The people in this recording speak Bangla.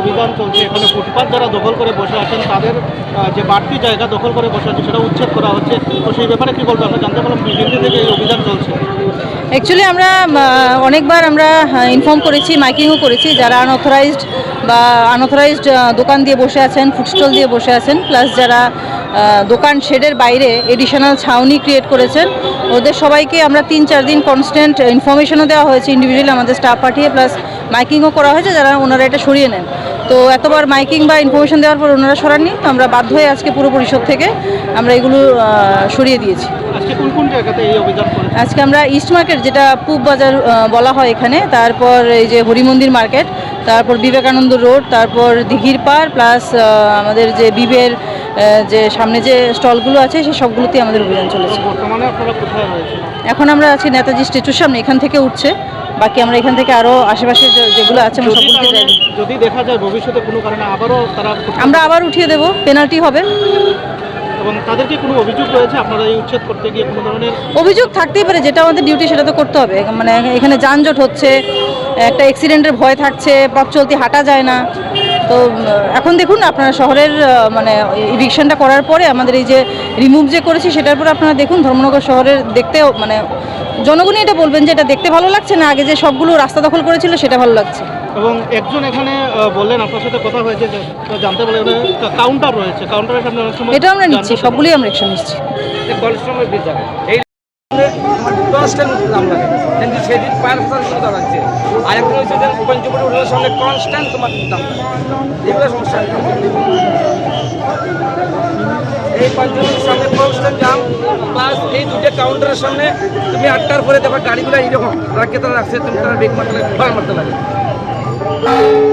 অভিযান চলছে, এখানে ফুটপাত যারা দখল করে বসে আছেন, তাদের যে বাড়তি জায়গা দখল করে বসে আছে সেটা উচ্ছেদ করা হচ্ছে। তো সেই ব্যাপারে কী বলব আমরা জানতে পারলাম বিজেপি থেকে এই অভিযান চলছে। অ্যাকচুয়ালি আমরা অনেকবার আমরা ইনফর্ম করেছি, মাইকিংও করেছি, যারা আনঅথরাইজড বা আনঅথরাইজড দোকান দিয়ে বসে আছেন ফুডস্টল দিয়ে বসে আছেন প্লাস যারা দোকান শেডের বাইরে এডিশনাল ছাউনি ক্রিয়েট করেছেন ওদের সবাইকে আমরা তিন চার দিন কনস্ট্যান্ট ইনফরমেশনও দেওয়া হয়েছে ইন্ডিভিজুয়ালি আমাদের স্টাফ পাঠিয়ে প্লাস মাইকিংও করা হয়েছে যারা ওনারা এটা সরিয়ে নেন। তো এতবার মাইকিং বা ইনফরমেশন দেওয়ার পর ওনারা সরাননি তো আমরা বাধ্য হয়ে আজকে পুরো পরিষদ থেকে আমরা এগুলো সরিয়ে দিয়েছি। আজকে কোন কোন জায়গাতে এই অভিযান করেছে আজকে আমরা ইস্ট মার্কেট যেটা পূব বাজার বলা হয় এখানে তারপর এই যে হরিমন্দির মার্কেট তারপর বিবেকানন্দ রোড তারপর দিঘির পাড় প্লাস আমাদের যে বিবের যে সামনে যে স্টলগুলো আছে সেই সবগুলোতেই আমাদের অভিযান চলেছে। এখন আমরা আছি নেতাজি স্ট্যাচুর সামনে এখান থেকে উঠছে। বাকি আমরা এখান থেকে আরও আশেপাশে যেগুলো আছে আমরা সবগুলোতে যাই যদি দেখা যায় ভবিষ্যতে কোনো কারণে আবারও তারা আমরা আবার উঠিয়ে দেবো পেনাল্টি হবে। এবং কোনো অভিযোগ রয়েছে? আপনারা এই উচ্ছেদ করতে গিয়ে কোনো ধরনের অভিযোগ থাকতেই পারে, যেটা আমাদের ডিউটি সেটা তো করতে হবে। মানে এখানে যানজট হচ্ছে, একটা অ্যাক্সিডেন্টের ভয় থাকছে, পথ চলতি হাঁটা যায় না। তো এখন দেখুন, আপনারা শহরের মানে ইভিকশনটা করার পরে আমাদের এই যে রিমুভ যে করেছি, সেটার পরে আপনারা দেখুন, ধর্মনগর শহরের দেখতে মানে জনগণই এটা বলবেন যে এটা দেখতে ভালো লাগছে না? আগে যে সবগুলো রাস্তা দখল করেছিল, সেটা ভালো লাগছে। এবং একজন এখানে বললেন আপনার সাথে কথা হয়েছে যে তো জানতে পারলেন কাউন্টার রয়েছে। কাউন্টারের সামনে অনেক সময় এটা আমরা নিচ্ছি। সবগুলোই আমরা অ্যাকশন নিচ্ছি। এই লাগে কিন্তু সেদিন পায়ের ফসল দাঁড়াচ্ছে। আর হচ্ছে যে পঞ্চপুরি উঠলে সঙ্গে কনস্ট্যান্ট তোমার দাম এগুলো সমস্যা এই পঞ্চপুরির সামনে কনস্ট্যান্ট দাম প্লাস এই দুটো কাউন্টারের সামনে তুমি আটটার পরে দেখো গাড়িগুলো এইরকম রাখতে তারা রাখছে তুমি তারা ব্রেক মারতে লাগে বার মারতে লাগে। Bye.